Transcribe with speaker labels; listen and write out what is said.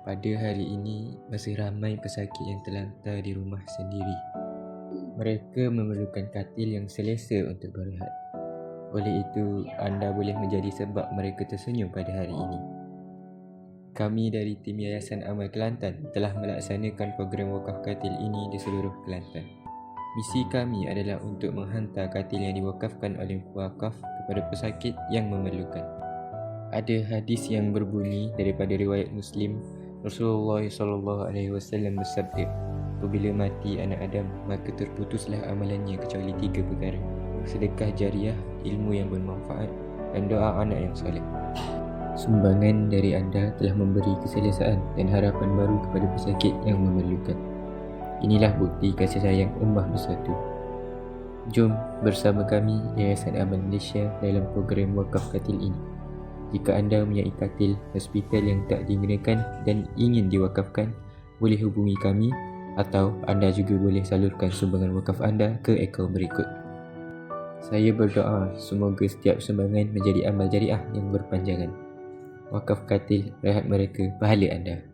Speaker 1: Pada hari ini, masih ramai pesakit yang terlantar di rumah sendiri. Mereka memerlukan katil yang selesa untuk berehat. Oleh itu, anda boleh menjadi sebab mereka tersenyum pada hari ini. Kami dari tim Yayasan Amal Kelantan telah melaksanakan program wakaf katil ini di seluruh Kelantan. Misi kami adalah untuk menghantar katil yang diwakafkan oleh wakaf kepada pesakit yang memerlukan. Ada hadis yang berbunyi daripada riwayat Muslim Rasulullah sallallahu alaihi wasallam bersabda Apabila mati anak Adam maka terputuslah amalannya kecuali tiga perkara sedekah jariah, ilmu yang bermanfaat dan doa anak yang soleh. Sumbangan dari anda telah memberi keselesaan dan harapan baru kepada pesakit yang memerlukan. Inilah bukti kasih sayang Ummah Bersatu. Jom bersama kami Yayasan Amal Malaysia dalam program wakaf katil ini. Jika anda mempunyai katil hospital yang tak digunakan dan ingin diwakafkan, boleh hubungi kami atau anda juga boleh salurkan sumbangan wakaf anda ke akaun berikut. Saya berdoa semoga setiap sumbangan menjadi amal jariah yang berpanjangan. Wakaf katil rehat mereka pahala anda.